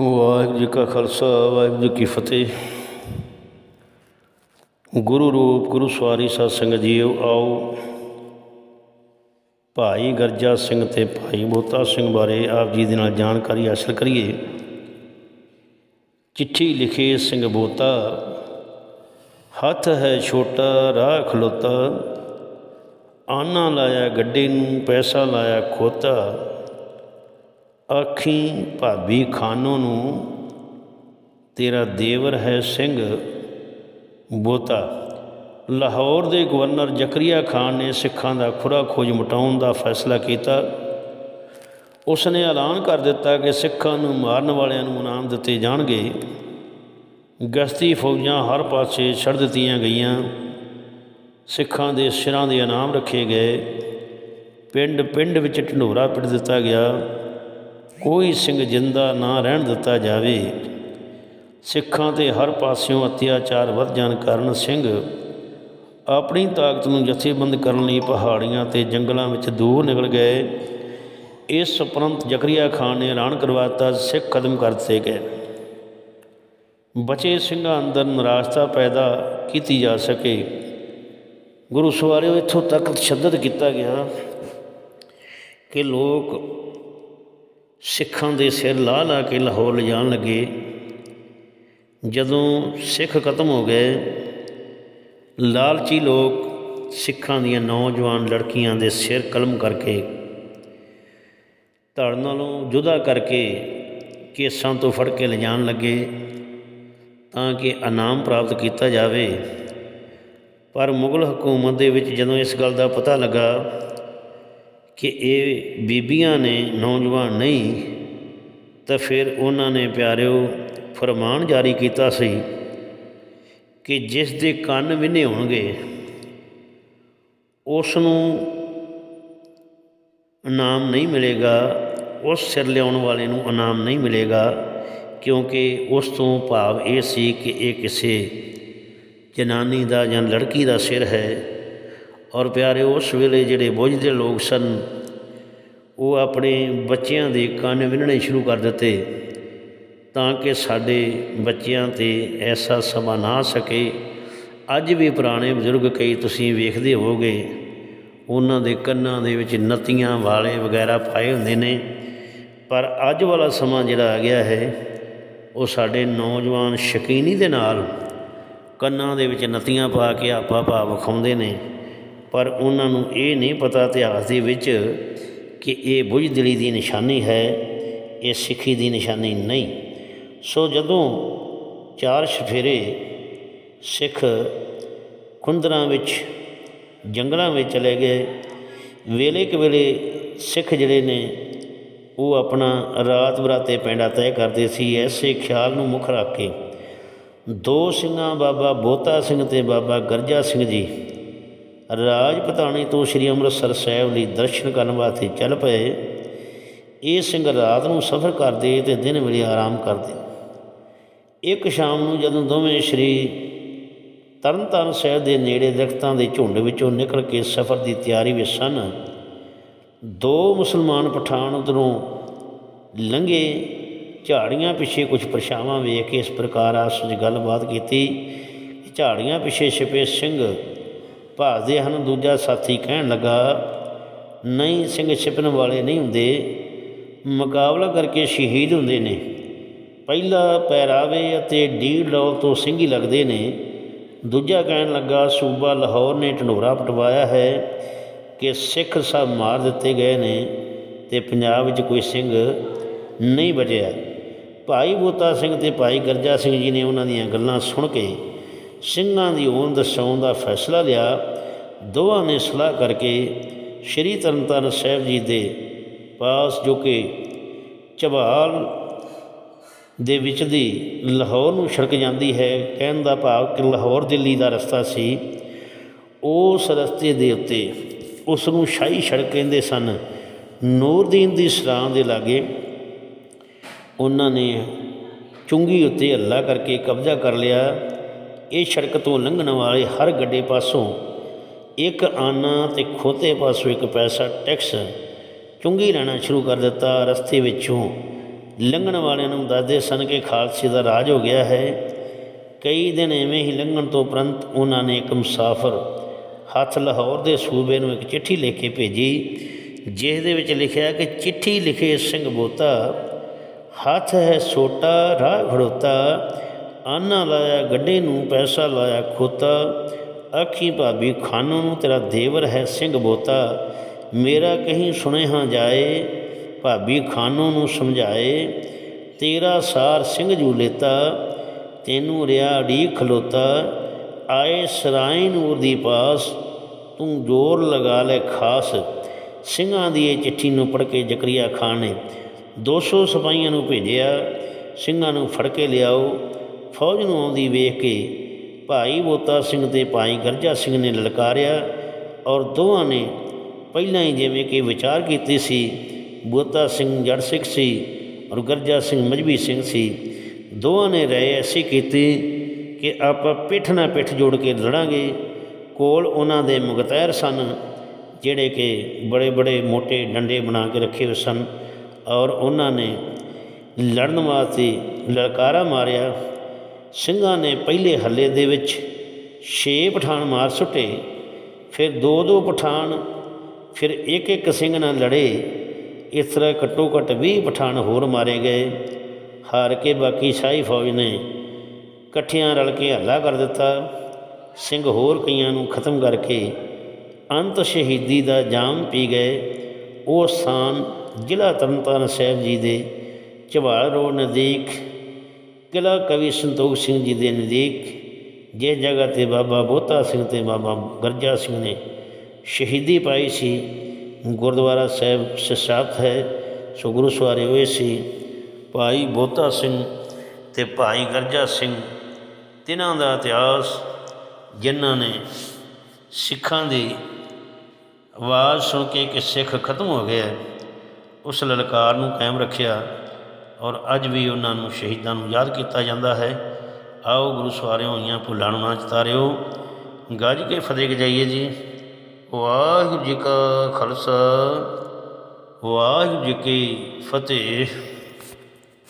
ਵਾਹਿਗੁਰੂ ਜੀ ਕਾ ਖਾਲਸਾ, ਵਾਹਿਗੁਰੂ ਜੀ ਕੀ ਫਤਿਹ। ਗੁਰੂ ਰੂਪ, ਗੁਰੂ ਸਵਾਰੀ ਸਤ ਸੰਗਤ ਜੀਓ, ਆਓ। ਭਾਈ ਗਰਜਾ ਸਿੰਘ ਤੇ ਭਾਈ ਬੋਤਾ ਸਿੰਘ ਬਾਰੇ ਆਪ ਜੀ ਦੇ ਨਾਲ ਜਾਣਕਾਰੀ ਹਾਸਲ ਕਰੀਏ। ਚਿੱਠੀ ਲਿਖੇ ਸਿੰਘ ਬੋਤਾ, ਹੱਥ ਹੈ ਛੋਟਾ, ਰਾਹ ਖਲੋਤਾ। ਆਨਾ ਲਾਇਆ ਗੱਡੇ ਨੂੰ, ਪੈਸਾ ਲਾਇਆ ਖੋਤਾ। ਆਖੀ, ਭਾਬੀ ਖਾਨੋ ਨੂੰ ਤੇਰਾ ਦੇਵਰ ਹੈ ਸਿੰਘ ਬੋਤਾ। ਲਾਹੌਰ ਦੇ ਗਵਰਨਰ ਜ਼ਕਰੀਆ ਖਾਨ ਨੇ ਸਿੱਖਾਂ ਦਾ ਖੁਰਾ ਖੋਜ ਮਟਾਉਣ ਦਾ ਫੈਸਲਾ ਕੀਤਾ। ਉਸ ਨੇ ਐਲਾਨ ਕਰ ਦਿੱਤਾ ਕਿ ਸਿੱਖਾਂ ਨੂੰ ਮਾਰਨ ਵਾਲਿਆਂ ਨੂੰ ਇਨਾਮ ਦਿੱਤੇ ਜਾਣਗੇ। ਗਸ਼ਤੀ ਫੌਜਾਂ ਹਰ ਪਾਸੇ ਛੱਡ ਦਿੱਤੀਆਂ ਗਈਆਂ। ਸਿੱਖਾਂ ਦੇ ਸਿਰਾਂ ਦੇ ਇਨਾਮ ਰੱਖੇ ਗਏ। ਪਿੰਡ ਪਿੰਡ ਵਿੱਚ ਢੰਡੋਰਾ ਪਿੱਟ ਦਿੱਤਾ ਗਿਆ। ਕੋਈ ਸਿੰਘ ਜਿੰਦਾ ਨਾ ਰਹਿਣ ਦਿੱਤਾ ਜਾਵੇ। ਸਿੱਖਾਂ ਤੇ ਹਰ ਪਾਸਿਓਂ ਅਤਿਆਚਾਰ ਵੱਧ ਜਾਣ ਕਾਰਨ ਸਿੰਘ ਆਪਣੀ ਤਾਕਤ ਨੂੰ ਜਥੇਬੰਦ ਕਰਨ ਲਈ ਪਹਾੜੀਆਂ ਤੇ ਜੰਗਲਾਂ ਵਿੱਚ ਦੂਰ ਨਿਕਲ ਗਏ। ਇਸ ਉਪਰੰਤ ਜ਼ਕਰੀਆ ਖਾਨ ਨੇ ਐਲਾਨ ਕਰਵਾਤਾ, ਸਿੱਖ ਕਦਮ ਕਰ ਦਿੱਤੇ ਗਏ। ਬਚੇ ਸਿੰਘਾਂ ਅੰਦਰ ਨਿਰਾਸ਼ਤਾ ਪੈਦਾ ਕੀਤੀ ਜਾ ਸਕੇ। ਗੁਰੂ ਸਵਾਰਿਓ, ਇੱਥੋਂ ਤੱਕ ਤਸ਼ੱਦਦ ਕੀਤਾ ਗਿਆ ਕਿ ਲੋਕ ਸਿੱਖਾਂ ਦੇ ਸਿਰ ਲਾ ਲਾ ਕੇ ਲਾਹੌਰ ਲਿਜਾਣ ਲੱਗੇ। ਜਦੋਂ ਸਿੱਖ ਖਤਮ ਹੋ ਗਏ, ਲਾਲਚੀ ਲੋਕ ਸਿੱਖਾਂ ਦੀਆਂ ਨੌਜਵਾਨ ਲੜਕੀਆਂ ਦੇ ਸਿਰ ਕਲਮ ਕਰਕੇ ਧੜ ਨਾਲੋਂ ਜੁਦਾ ਕਰਕੇ ਕੇਸਾਂ ਤੋਂ ਫੜ ਕੇ ਲਿਜਾਣ ਲੱਗੇ ਤਾਂ ਕਿ ਇਨਾਮ ਪ੍ਰਾਪਤ ਕੀਤਾ ਜਾਵੇ। ਪਰ ਮੁਗਲ ਹਕੂਮਤ ਦੇ ਵਿੱਚ ਜਦੋਂ ਇਸ ਗੱਲ ਦਾ ਪਤਾ ਲੱਗਾ ਕਿ ਇਹ ਬੀਬੀਆਂ ਨੇ ਨੌਜਵਾਨ ਨਹੀਂ, ਤਾਂ ਫਿਰ ਉਹਨਾਂ ਨੇ ਪਿਆਰਿਓ ਫਰਮਾਨ ਜਾਰੀ ਕੀਤਾ ਸੀ ਕਿ ਜਿਸ ਦੇ ਕੰਨ ਵਿੰਨੇ ਹੋਣਗੇ ਉਸ ਨੂੰ ਇਨਾਮ ਨਹੀਂ ਮਿਲੇਗਾ, ਉਸ ਸਿਰ ਲਿਆਉਣ ਵਾਲੇ ਨੂੰ ਇਨਾਮ ਨਹੀਂ ਮਿਲੇਗਾ, ਕਿਉਂਕਿ ਉਸ ਤੋਂ ਭਾਵ ਇਹ ਸੀ ਕਿ ਇਹ ਕਿਸੇ ਜਨਾਨੀ ਦਾ ਜਾਂ ਲੜਕੀ ਦਾ ਸਿਰ ਹੈ। ਔਰ ਪਿਆਰੇ, ਉਸ ਵੇਲੇ ਜਿਹੜੇ ਬੁੱਝਦੇ ਲੋਕ ਸਨ, ਉਹ ਆਪਣੇ ਬੱਚਿਆਂ ਦੇ ਕੰਨ ਵਿੰਨਣੇ ਸ਼ੁਰੂ ਕਰ ਦਿੱਤੇ ਤਾਂ ਕਿ ਸਾਡੇ ਬੱਚਿਆਂ ਤੇ ਐਸਾ ਸਮਾਂ ਨਾ ਸਕੇ। ਅੱਜ ਵੀ ਪੁਰਾਣੇ ਬਜ਼ੁਰਗ ਕਈ ਤੁਸੀਂ ਵੇਖਦੇ ਹੋਗੇ ਉਹਨਾਂ ਦੇ ਕੰਨਾਂ ਦੇ ਵਿੱਚ ਨਤੀਆਂ, ਵਾਲੇ ਵਗੈਰਾ ਪਾਏ ਹੁੰਦੇ ਨੇ। ਪਰ ਅੱਜ ਵਾਲਾ ਸਮਾਂ ਜਿਹੜਾ ਆ ਗਿਆ ਹੈ, ਉਹ ਸਾਡੇ ਨੌਜਵਾਨ ਸ਼ਕੀਨੀ ਦੇ ਨਾਲ ਕੰਨਾਂ ਦੇ ਵਿੱਚ ਨਤੀਆਂ ਪਾ ਕੇ ਆਪਾ ਭਾਵ ਵਿਖਾਉਂਦੇ ਨੇ। ਪਰ ਉਹਨਾਂ ਨੂੰ ਇਹ ਨਹੀਂ ਪਤਾ ਇਤਿਹਾਸ ਦੇ ਵਿੱਚ ਕਿ ਇਹ ਬੁਝਦਿਲੀ ਦੀ ਨਿਸ਼ਾਨੀ ਹੈ, ਇਹ ਸਿੱਖੀ ਦੀ ਨਿਸ਼ਾਨੀ ਨਹੀਂ। ਸੋ ਜਦੋਂ ਚਾਰ ਸ਼ਫੇਰੇ ਸਿੱਖ ਕੁੰਦਰਾਂ ਵਿੱਚ, ਜੰਗਲਾਂ ਵਿੱਚ ਚਲੇ ਗਏ, ਵੇਲੇ ਕੁ ਵੇਲੇ ਸਿੱਖ ਜਿਹੜੇ ਨੇ, ਉਹ ਆਪਣਾ ਰਾਤ ਬਰਾਤੇ ਪੈਂਡਾ ਤੈਅ ਕਰਦੇ ਸੀ। ਐਸੇ ਖਿਆਲ ਨੂੰ ਮੁੱਖ ਰੱਖ ਕੇ ਦੋ ਸਿੰਘਾਂ, ਬਾਬਾ ਬੋਤਾ ਸਿੰਘ ਤੇ ਬਾਬਾ ਗਰਜਾ ਸਿੰਘ ਜੀ ਰਾਜ ਤੋਂ ਸ੍ਰੀ ਅੰਮ੍ਰਿਤਸਰ ਸਾਹਿਬ ਲਈ ਦਰਸ਼ਨ ਕਰਨ ਵਾਸਤੇ ਚੱਲ ਪਏ। ਇਹ ਸਿੰਘ ਰਾਤ ਨੂੰ ਸਫ਼ਰ ਕਰਦੇ ਤੇ ਦਿਨ ਵੇਲੇ ਆਰਾਮ ਕਰਦੇ। ਇੱਕ ਸ਼ਾਮ ਨੂੰ ਜਦੋਂ ਦੋਵੇਂ ਸ੍ਰੀ ਤਰਨਤਾਰਨ ਸਾਹਿਬ ਦੇ ਨੇੜੇ ਦਰਖਤਾਂ ਦੇ ਝੁੰਡ ਵਿੱਚੋਂ ਨਿਕਲ ਕੇ ਸਫ਼ਰ ਦੀ ਤਿਆਰੀ ਵਿੱਚ ਸਨ, ਦੋ ਮੁਸਲਮਾਨ ਪਠਾਨ ਉਧਰੋਂ ਲੰਘੇ, ਝਾੜੀਆਂ ਪਿੱਛੇ ਕੁਝ ਪਰਛਾਵਾਂ ਵੇਖ ਕੇ ਇਸ ਪ੍ਰਕਾਰ ਆਪਸ ਵਿੱਚ ਗੱਲਬਾਤ ਕੀਤੀ। ਝਾੜੀਆਂ ਪਿੱਛੇ ਛਿਪੇ ਸਿੰਘ ਭਾਜਦੇ ਹਨ, ਦੂਜਾ ਸਾਥੀ ਕਹਿਣ ਲੱਗਾ, ਨਹੀਂ, ਸਿੰਘ ਛਿਪਣ ਵਾਲੇ ਨਹੀਂ ਹੁੰਦੇ। ਮੁਕਾਬਲਾ ਕਰਕੇ ਸ਼ਹੀਦ ਹੁੰਦੇ ਨੇ। ਪਹਿਲਾ ਪਹਿਰਾਵੇ ਅਤੇ ਡੀਡ ਲੋ ਤੋਂ ਸਿੰਘ ਹੀ ਲੱਗਦੇ ਨੇ। ਦੂਜਾ ਕਹਿਣ ਲੱਗਾ, ਸੂਬਾ ਲਾਹੌਰ ਨੇ ਢੰਡੋਰਾ ਪਟਵਾਇਆ ਹੈ ਕਿ ਸਿੱਖ ਸਭ ਮਾਰ ਦਿੱਤੇ ਗਏ ਨੇ ਤੇ ਪੰਜਾਬ ਵਿੱਚ ਕੋਈ ਸਿੰਘ ਨਹੀਂ ਬਚਿਆ। ਭਾਈ ਬੋਤਾ ਸਿੰਘ ਤੇ ਭਾਈ ਗਰਜਾ ਸਿੰਘ ਜੀ ਨੇ ਉਹਨਾਂ ਦੀਆਂ ਗੱਲਾਂ ਸੁਣ ਕੇ ਸਿੰਘਾਂ ਦੀ ਹੋਂਦ ਦਰਸਾਉਣ ਦਾ ਫੈਸਲਾ ਲਿਆ। ਦੋਵਾਂ ਨੇ ਸਲਾਹ ਕਰਕੇ ਸ਼੍ਰੀ ਤਰਨਤਾਰਨ ਸਾਹਿਬ ਜੀ ਦੇ ਪਾਸ ਜੋ ਕਿ ਚਬਾਲ ਦੇ ਵਿੱਚ ਦੀ ਲਾਹੌਰ ਨੂੰ ਸੜਕ ਜਾਂਦੀ ਹੈ, ਕਹਿਣ ਦਾ ਭਾਵ ਕਿ ਲਾਹੌਰ ਦਿੱਲੀ ਦਾ ਰਸਤਾ ਸੀ। ਉਸ ਰਸਤੇ ਦੇ ਉੱਤੇ ਉਸ ਨੂੰ ਸ਼ਾਹੀ ਸੜਕ ਕਹਿੰਦੇ ਸਨ। ਨੂਰਦੀਨ ਦੀ ਸਰਾਂ ਦੇ ਲਾਗੇ ਉਹਨਾਂ ਨੇ ਚੁੰਗੀ ਉੱਤੇ ਹੱਲਾ ਕਰਕੇ ਕਬਜ਼ਾ ਕਰ ਲਿਆ। ਇਹ ਸੜਕ ਤੋਂ ਲੰਘਣ ਵਾਲੇ ਹਰ ਗੱਡੇ ਪਾਸੋਂ ਇੱਕ ਆਨਾ ਤੇ ਖੋਤੇ ਪਾਸੋਂ ਇੱਕ ਪੈਸਾ ਟੈਕਸ ਚੁੰਗੀ ਲੈਣਾ ਸ਼ੁਰੂ ਕਰ ਦਿੱਤਾ। ਰਸਤੇ ਵਿੱਚੋਂ ਲੰਘਣ ਵਾਲਿਆਂ ਨੂੰ ਦੱਸਦੇ ਸਨ ਕਿ ਖਾਲਸੇ ਦਾ ਰਾਜ ਹੋ ਗਿਆ ਹੈ। ਕਈ ਦਿਨ ਐਵੇਂ ਹੀ ਲੰਘਣ ਤੋਂ ਉਪਰੰਤ ਉਹਨਾਂ ਨੇ ਇੱਕ ਮੁਸਾਫਰ ਹੱਥ ਲਾਹੌਰ ਦੇ ਸੂਬੇ ਨੂੰ ਇੱਕ ਚਿੱਠੀ ਲਿਖ ਕੇ ਭੇਜੀ, ਜਿਸ ਦੇ ਵਿੱਚ ਲਿਖਿਆ ਕਿ ਚਿੱਠੀ ਲਿਖੇ ਸਿੰਘ ਬੋਤਾ, ਹੱਥ ਹੈ ਸੋਟਾ, ਰਾਹ ਖੜੋਤਾ। ਆਨਾ ਲਾਇਆ, ਗੱਡੇ ਨੂੰ ਪੈਸਾ ਲਾਇਆ, ਖੋਤਾ। ਆਖੀ, ਭਾਬੀ, ਖਾਨੋਂ ਨੂੰ ਤੇਰਾ ਦੇਵਰ ਹੈ ਸਿੰਘ ਬੋਤਾ। ਮੇਰਾ ਕਹੀਂ ਸੁਨੇਹਾ ਜਾਏ, ਭਾਬੀ ਖਾਨੋਂ ਨੂੰ ਸਮਝਾਏ। ਤੇਰਾ ਸਾਰ ਸਿੰਘ ਜੂ ਲੇਤਾ, ਤੈਨੂੰ ਰਿਆ ਢੀ ਖਲੋਤਾ। ਆਏ ਸਰਾਇ ਨੂਰ ਦੀ ਪਾਸ, ਤੂੰ ਜ਼ੋਰ ਲਗਾ ਲੈ ਖਾਸ। ਸਿੰਘਾਂ ਦੀ ਇਹ ਚਿੱਠੀ ਨੂੰ ਪੜ੍ਹ ਕੇ ਜ਼ਕਰੀਆ ਖਾਨ ਨੇ 200 ਸਿਪਾਹੀਆਂ ਨੂੰ ਭੇਜਿਆ। ਸਿੰਘਾਂ ਨੂੰ ਫੜ ਕੇ ਲਿਆਓ। ਫੌਜ ਨੂੰ ਆਉਂਦੀ ਵੇਖ ਕੇ ਭਾਈ ਬੋਤਾ ਸਿੰਘ ਤੇ ਭਾਈ ਗਰਜਾ ਸਿੰਘ ਨੇ ਲਲਕਾਰਿਆ ਔਰ ਦੋਵਾਂ ਨੇ ਪਹਿਲਾਂ ਹੀ ਜਿਵੇਂ ਕਿ ਵਿਚਾਰ ਕੀਤੀ ਸੀ, ਬੋਤਾ ਸਿੰਘ ਜੜ ਸਿੱਖ ਸੀ ਔਰ ਗਰਜਾ ਸਿੰਘ ਮਜਬੀ ਸਿੰਘ ਸੀ, ਦੋਵਾਂ ਨੇ ਰਾਏ ਐਸੀ ਕੀਤੀ ਕਿ ਆਪਾਂ ਪਿੱਠ ਨਾਲ ਪਿੱਠ ਜੋੜ ਕੇ ਲੜਾਂਗੇ, ਕੋਲ ਉਹਨਾਂ ਦੇ ਮੁਗਤੈਰ ਸਨ, ਜਿਹੜੇ ਕਿ ਬੜੇ ਬੜੇ ਮੋٹے ਡੰਡੇ ਬਣਾ ਕੇ ਰੱਖੇ ਹੋਏ ਸਨ ਔਰ ਉਹਨਾਂ ਨੇ ਲੜਨ ਵਾਸਤੇ ਲਲਕਾਰਾ ਮਾਰਿਆ। ਸਿੰਘਾਂ ਨੇ ਪਹਿਲੇ ਹੱਲੇ ਦੇ ਵਿੱਚ 6 ਪਠਾਨ ਮਾਰ ਸੁੱਟੇ, ਫਿਰ ਦੋ ਦੋ ਪਠਾਨ, ਫਿਰ ਇੱਕ ਇੱਕ ਸਿੰਘ ਨਾਲ ਲੜੇ। ਇਸ ਤਰ੍ਹਾਂ ਘੱਟੋ ਘੱਟ 20 ਪਠਾਨ ਹੋਰ ਮਾਰੇ ਗਏ। ਹਾਰ ਕੇ ਬਾਕੀ ਸ਼ਾਹੀ ਫੌਜ ਨੇ ਇਕੱਠਿਆਂ ਰਲ ਕੇ ਹੱਲਾ ਕਰ ਦਿੱਤਾ। ਸਿੰਘ ਹੋਰ ਕਈਆਂ ਨੂੰ ਖਤਮ ਕਰਕੇ ਅੰਤ ਸ਼ਹੀਦੀ ਦਾ ਜਾਮ ਪੀ ਗਏ। ਉਹ ਸਥਾਨ ਜ਼ਿਲ੍ਹਾ ਤਰਨਤਾਰਨ ਸਾਹਿਬ ਜੀ ਦੇ ਝਵਾਲ ਰੋਡ ਨਜ਼ਦੀਕ ਕਿਲ੍ਹਾ ਕਵੀ ਸੰਤੋਖ ਸਿੰਘ ਜੀ ਦੇ ਨਜ਼ਦੀਕ, ਜਿਸ ਜਗ੍ਹਾ ਤੇ ਬਾਬਾ ਬੋਤਾ ਸਿੰਘ ਤੇ ਬਾਬਾ ਗਰਜਾ ਸਿੰਘ ਨੇ ਸ਼ਹੀਦੀ ਪਾਈ ਸੀ, ਗੁਰਦੁਆਰਾ ਸਾਹਿਬ ਸਸਾਬਤ ਹੈ, ਸੋ ਗੁਰੂ ਸਵਾਰੇ ਹੋਏ ਸੀ ਭਾਈ ਬੋਤਾ ਸਿੰਘ ਤੇ ਭਾਈ ਗਰਜਾ ਸਿੰਘ, ਤਿਨਾਂ ਦਾ ਇਤਿਹਾਸ ਜਿਨ੍ਹਾਂ ਨੇ ਸਿੱਖਾਂ ਦੀ ਆਵਾਜ਼ ਸੁਣ ਕੇ ਕਿ ਸਿੱਖ ਖਤਮ ਹੋ ਗਿਆ, ਉਸ ਲਲਕਾਰ ਨੂੰ ਕਾਇਮ ਰੱਖਿਆ। ਔਰ ਅੱਜ ਵੀ ਉਹਨਾਂ ਨੂੰ ਸ਼ਹੀਦਾਂ ਨੂੰ ਯਾਦ ਕੀਤਾ ਜਾਂਦਾ ਹੈ। ਆਓ ਗੁਰੂ ਸਵਾਰਿਓ ਹੋਈਆਂ ਭੁੱਲਾਂ ਨੂੰ ਨਾ ਚਤਾਰਿਓ। ਗੱਜ ਕੇ ਫਤਿਹ ਗਜਾਈਏ ਜੀ। ਵਾਹਿਗੁਰੂ ਜੀ ਕਾ ਖਾਲਸਾ। ਵਾਹਿਗੁਰੂ ਜੀ ਕੀ ਫਤਿਹ।